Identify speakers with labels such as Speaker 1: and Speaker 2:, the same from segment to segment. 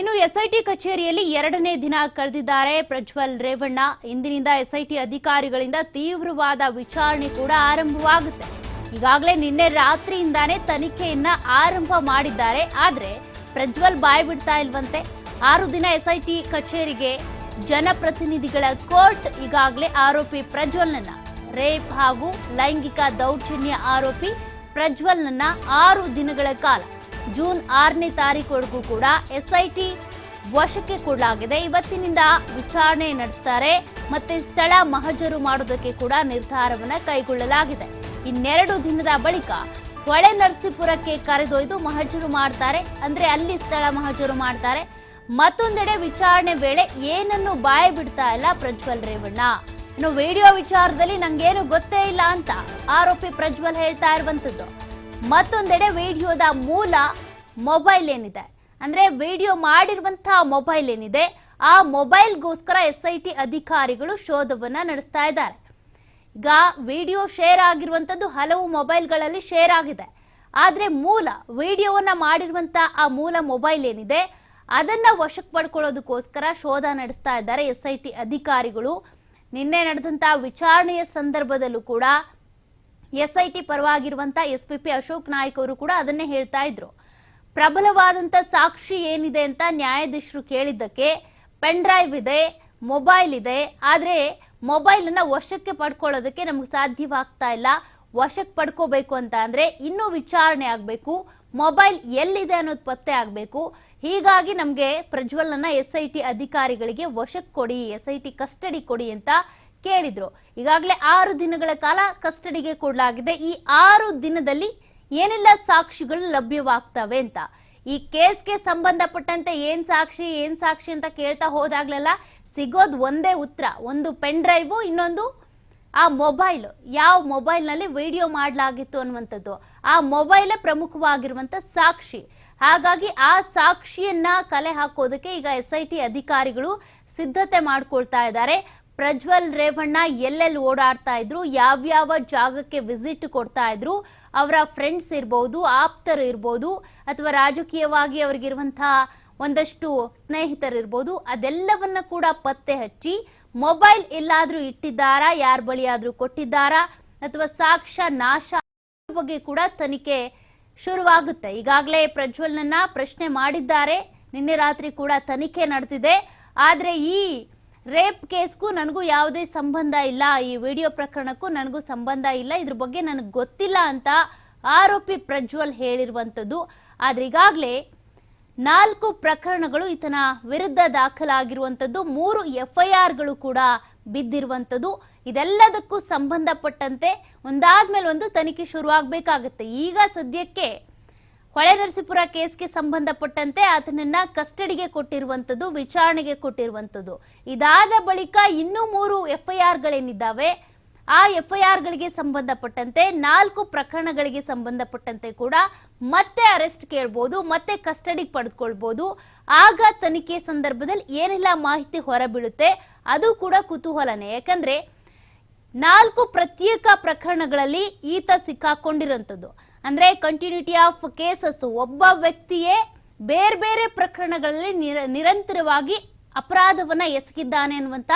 Speaker 1: ಇನ್ನು ಎಸ್ಐಟಿ ಕಚೇರಿಯಲ್ಲಿ ಎರಡನೇ ದಿನ ಕಳೆದಿದ್ದಾರೆ. ಪ್ರಜ್ವಲ್ ರೇವಣ್ಣ, ಇಂದಿನಿಂದ ಎಸ್ಐಟಿ ಅಧಿಕಾರಿಗಳಿಂದ ತೀವ್ರವಾದ ವಿಚಾರಣೆ ಕೂಡ ಆರಂಭವಾಗುತ್ತೆ. ಈಗಾಗಲೇ ನಿನ್ನೆ ರಾತ್ರಿಯಿಂದಾನೇ ತನಿಖೆಯನ್ನ ಆರಂಭ ಮಾಡಿದ್ದಾರೆ. ಆದ್ರೆ ಪ್ರಜ್ವಲ್ ಬಾಯ್ ಬಿಡ್ತಾ ಇಲ್ವಂತೆ. ಆರು ದಿನ ಎಸ್ಐಟಿ ಕಚೇರಿಗೆ ಜನಪ್ರತಿನಿಧಿಗಳ ಕೋರ್ಟ್ ಈಗಾಗಲೇ ಆರೋಪಿ ಪ್ರಜ್ವಲ್ನನ್ನ. ರೇಪ್ ಹಾಗೂ ಲೈಂಗಿಕ ದೌರ್ಜನ್ಯ ಆರೋಪಿ ಪ್ರಜ್ವಲ್ನನ್ನ ಆರು ದಿನಗಳ ಕಾಲ ಜೂನ್ ಆರನೇ ತಾರೀಕುವರೆಗೂ ಕೂಡ ಎಸ್ಐಟಿ ವಶಕ್ಕೆ ಕೊಡಲಾಗಿದೆ. ಇವತ್ತಿನಿಂದ ವಿಚಾರಣೆ ನಡೆಸ್ತಾರೆ. ಮತ್ತೆ ಸ್ಥಳ ಮಹಜರು ಮಾಡೋದಕ್ಕೆ ಕೂಡ ನಿರ್ಧಾರವನ್ನ ಕೈಗೊಳ್ಳಲಾಗಿದೆ. ಇನ್ನೆರಡು ದಿನದ ಬಳಿಕ ಹೊಳೆ ನರಸೀಪುರಕ್ಕೆ ಕರೆದೊಯ್ದು ಮಹಜರು ಮಾಡ್ತಾರೆ. ಅಂದ್ರೆ ಅಲ್ಲಿ ಸ್ಥಳ ಮಹಜರು ಮಾಡ್ತಾರೆ. ಮತ್ತೊಂದೆಡೆ ವಿಚಾರಣೆ ವೇಳೆ ಏನನ್ನು ಬಾಯಿ ಬಿಡ್ತಾ ಇಲ್ಲ ಪ್ರಜ್ವಲ್ ರೇವಣ್ಣ. ಇನ್ನು ವಿಡಿಯೋ ವಿಚಾರದಲ್ಲಿ ನಂಗೇನು ಗೊತ್ತೇ ಇಲ್ಲ ಅಂತ ಆರೋಪಿ ಪ್ರಜ್ವಲ್ ಹೇಳ್ತಾ ಇರುವಂತದ್ದು. ಮತ್ತೊಂದೆಡೆ ವಿಡಿಯೋದ ಮೂಲ ಮೊಬೈಲ್ ಏನಿದೆ? ಅಂದ್ರೆ ವಿಡಿಯೋ ಮಾಡಿರುವಂತಹ ಮೊಬೈಲ್ ಏನಿದೆ? ಆ ಮೊಬೈಲ್ಗೋಸ್ಕರ ಎಸ್ ಐ ಟಿ ಅಧಿಕಾರಿಗಳು ಶೋಧವನ್ನ ನಡೆಸ್ತಾ ಇದ್ದಾರೆ. ಈಗ ವಿಡಿಯೋ ಶೇರ್ ಆಗಿರುವಂತದ್ದು ಹಲವು ಮೊಬೈಲ್ಗಳಲ್ಲಿ ಶೇರ್ ಆಗಿದೆ. ಆದರೆ ಮೂಲ ವಿಡಿಯೋವನ್ನ ಮಾಡಿರುವಂಥ ಆ ಮೂಲ ಮೊಬೈಲ್ ಏನಿದೆ? ಅದನ್ನ ವಶಕ್ಕೆ ಪಡ್ಕೊಳ್ಳೋದಕ್ಕೋಸ್ಕರ ಶೋಧ ನಡೆಸ್ತಾ ಇದ್ದಾರೆ ಎಸ್ ಐ ಟಿ ಅಧಿಕಾರಿಗಳು. ನಿನ್ನೆ ನಡೆದಂಥ ವಿಚಾರಣೆಯ ಸಂದರ್ಭದಲ್ಲೂ ಕೂಡ S I T ಪರವಾಗಿರುವಂತ S P P Ashok Naik ಅವರು ಕೂಡ ಅದನ್ನೇ ಹೇಳ್ತಾ ಇದ್ರು. ಪ್ರಬಲವಾದಂತ ಸಾಕ್ಷಿ ಏನಿದೆ ಅಂತ ನ್ಯಾಯಾಧೀಶರು ಕೇಳಿದ್ದಕ್ಕೆ ಪೆನ್ ಡ್ರೈವ್ ಇದೆ, ಮೊಬೈಲ್ ಇದೆ, ಆದರೆ ಮೊಬೈಲ್ ಅನ್ನ ವಶಕ್ಕೆ ಪಡ್ಕೊಳ್ಳೋದಕ್ಕೆ ನಮ್ಗೆ ಸಾಧ್ಯವಾಗ್ತಾ ಇಲ್ಲ. ವಶಕ್ಕೆ ಪಡ್ಕೋಬೇಕು ಅಂತ ಅಂದರೆ ಇನ್ನೂ ವಿಚಾರಣೆ ಆಗಬೇಕು, ಮೊಬೈಲ್ ಎಲ್ಲಿದೆ ಅನ್ನೋದು ಪತ್ತೆ ಆಗಬೇಕು. ಹೀಗಾಗಿ ನಮಗೆ ಪ್ರಜ್ವಲ್ನ ಎಸ್ ಐ ಟಿ ಅಧಿಕಾರಿಗಳಿಗೆ ವಶಕ್ಕೆ ಕೊಡಿ ಎಸ್ ಐ ಟಿ ಕಸ್ಟಡಿ ಕೊಡಿ ಅಂತ ಕೇಳಿದ್ರು. ಈಗಾಗಲೇ ಆರು ದಿನಗಳ ಕಾಲ ಕಸ್ಟಡಿಗೆ ಕೊಡಲಾಗಿದೆ. ಈ ಆರು ದಿನದಲ್ಲಿ ಏನೆಲ್ಲ ಸಾಕ್ಷಿಗಳು ಲಭ್ಯವಾಗ್ತವೆ ಅಂತ? ಈ ಕೇಸ್ಗೆ ಸಂಬಂಧಪಟ್ಟಂತೆ ಏನ್ ಸಾಕ್ಷಿ ಏನ್ ಸಾಕ್ಷಿ ಅಂತ ಕೇಳ್ತಾ ಹೋದಾಗ್ಲೆಲ್ಲ ಸಿಗೋದು ಒಂದೇ ಉತ್ತರ. ಒಂದು ಪೆನ್ ಡ್ರೈವ್, ಇನ್ನೊಂದು ಆ ಮೊಬೈಲ್. ಯಾವ ಮೊಬೈಲ್ನಲ್ಲಿ ವಿಡಿಯೋ ಮಾಡಲಾಗಿತ್ತು ಅನ್ನುವಂಥದ್ದು. ಆ ಮೊಬೈಲೇ ಪ್ರಮುಖವಾಗಿರುವಂತ ಸಾಕ್ಷಿ. ಹಾಗಾಗಿ ಆ ಸಾಕ್ಷಿಯನ್ನ ಕಲೆ ಹಾಕೋದಕ್ಕೆ ಈಗ ಎಸ್ ಐ ಟಿ ಅಧಿಕಾರಿಗಳು ಸಿದ್ಧತೆ ಮಾಡ್ಕೊಳ್ತಾ ಇದ್ದಾರೆ. ಪ್ರಜ್ವಲ್ ರೇವಣ್ಣ ಎಲ್ಲೆಲ್ಲಿ ಓಡಾಡ್ತಾ ಇದ್ರು, ಯಾವ್ಯಾವ ಜಾಗಕ್ಕೆ ವಿಸಿಟ್ ಕೊಡ್ತಾ ಇದ್ರು, ಅವರ ಫ್ರೆಂಡ್ಸ್ ಇರ್ಬೋದು, ಆಪ್ತರು ಇರ್ಬೋದು, ಅಥವಾ ರಾಜಕೀಯವಾಗಿ ಅವ್ರಿಗಿರುವಂತಹ ಒಂದಷ್ಟು ಸ್ನೇಹಿತರಿರ್ಬೋದು, ಅದೆಲ್ಲವನ್ನ ಕೂಡ ಪತ್ತೆ ಹಚ್ಚಿ ಮೊಬೈಲ್ ಎಲ್ಲಾದ್ರೂ ಇಟ್ಟಿದ್ದಾರಾ, ಯಾರ ಬಳಿಯಾದ್ರೂ ಕೊಟ್ಟಿದ್ದಾರಾ, ಅಥವಾ ಸಾಕ್ಷ್ಯ ನಾಶ ಬಗ್ಗೆ ಕೂಡ ತನಿಖೆ ಶುರುವಾಗುತ್ತೆ. ಈಗಾಗಲೇ ಪ್ರಜ್ವಲ್ನನ್ನ ಪ್ರಶ್ನೆ ಮಾಡಿದ್ದಾರೆ. ನಿನ್ನೆ ರಾತ್ರಿ ಕೂಡ ತನಿಖೆ ನಡೆದಿದೆ. ಆದರೆ ಈ ರೇಪ್ ಕೇಸ್ಗೂ ನನಗೂ ಯಾವುದೇ ಸಂಬಂಧ ಇಲ್ಲ. ಈ ವಿಡಿಯೋ ಪ್ರಕರಣಕ್ಕೂ ನನಗೂ ಸಂಬಂಧ ಇಲ್ಲ. ಇದ್ರ ಬಗ್ಗೆ ನನಗೆ ಗೊತ್ತಿಲ್ಲ ಅಂತ ಆರೋಪಿ ಪ್ರಜ್ವಲ್ ಹೇಳಿರುವಂಥದ್ದು. ಆದ್ರೆ ಈಗಾಗಲೇ ನಾಲ್ಕು ಪ್ರಕರಣಗಳು ಈತನ ವಿರುದ್ಧ ದಾಖಲಾಗಿರುವಂಥದ್ದು. ಮೂರು ಎಫ್ಐಆರ್ಗಳು ಕೂಡ ಬಿದ್ದಿರುವಂಥದ್ದು. ಇದೆಲ್ಲದಕ್ಕೂ ಸಂಬಂಧಪಟ್ಟಂತೆ ಒಂದಾದ್ಮೇಲೆ ಒಂದು ತನಿಖೆ ಶುರುವಾಗಬೇಕಾಗತ್ತೆ. ಈಗ ಸದ್ಯಕ್ಕೆ ಹೊಳೆ ನರಸೀಪುರ ಕೇಸ್ಗೆ ಸಂಬಂಧಪಟ್ಟಂತೆ ಆತನನ್ನ ಕಸ್ಟಡಿಗೆ ಕೊಟ್ಟಿರುವಂಥದ್ದು, ವಿಚಾರಣೆಗೆ ಕೊಟ್ಟಿರುವಂಥದ್ದು. ಇದಾದ ಬಳಿಕ ಇನ್ನೂ ಮೂರು ಎಫ್ಐಆರ್ಗಳೇನಿದ್ದಾವೆ, ಆ ಎಫ್ಐಆರ್ಗಳಿಗೆ ಸಂಬಂಧಪಟ್ಟಂತೆ, ನಾಲ್ಕು ಪ್ರಕರಣಗಳಿಗೆ ಸಂಬಂಧಪಟ್ಟಂತೆ ಕೂಡ ಮತ್ತೆ ಅರೆಸ್ಟ್ ಕೇಳ್ಬೋದು, ಮತ್ತೆ ಕಸ್ಟಡಿಗೆ ಪಡೆದುಕೊಳ್ಬೋದು ಆಗ ತನಿಖೆ ಸಂದರ್ಭದಲ್ಲಿ ಏನೆಲ್ಲ ಮಾಹಿತಿ ಹೊರಬೀಳುತ್ತೆ, ಅದು ಕೂಡ ಕುತೂಹಲನೇ. ಯಾಕಂದ್ರೆ ನಾಲ್ಕು ಪ್ರತ್ಯೇಕ ಪ್ರಕರಣಗಳಲ್ಲಿ ಈತ ಸಿಕ್ಕಾಕೊಂಡಿರೋಂಥದ್ದು ಅಂದ್ರೆ ಕಂಟಿನ್ಯೂಟಿ ಆಫ್ ಕೇಸಸ್ ಒಬ್ಬ ವ್ಯಕ್ತಿಯೇ ಬೇರೆ ಬೇರೆ ಪ್ರಕರಣಗಳಲ್ಲಿ ನಿರ- ನಿರಂತರವಾಗಿ ಅಪರಾಧವನ್ನ ಎಸಗಿದ್ದಾನೆ ಅನ್ನುವಂತ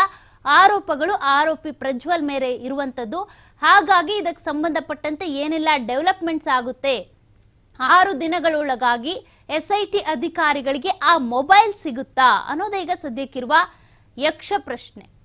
Speaker 1: ಆರೋಪಗಳು ಆರೋಪಿ ಪ್ರಜ್ವಲ್ ಮೇಲೆ ಇರುವಂಥದ್ದು. ಹಾಗಾಗಿ ಇದಕ್ಕೆ ಸಂಬಂಧಪಟ್ಟಂತೆ ಏನೆಲ್ಲ ಡೆವಲಪ್ಮೆಂಟ್ಸ್ ಆಗುತ್ತೆ? ಆರು ದಿನಗಳೊಳಗಾಗಿ ಎಸ್ ಐ ಟಿ ಅಧಿಕಾರಿಗಳಿಗೆ ಆ ಮೊಬೈಲ್ ಸಿಗುತ್ತಾ ಅನ್ನೋದೇ ಈಗ ಸದ್ಯಕ್ಕಿರುವ ಯಕ್ಷ ಪ್ರಶ್ನೆ.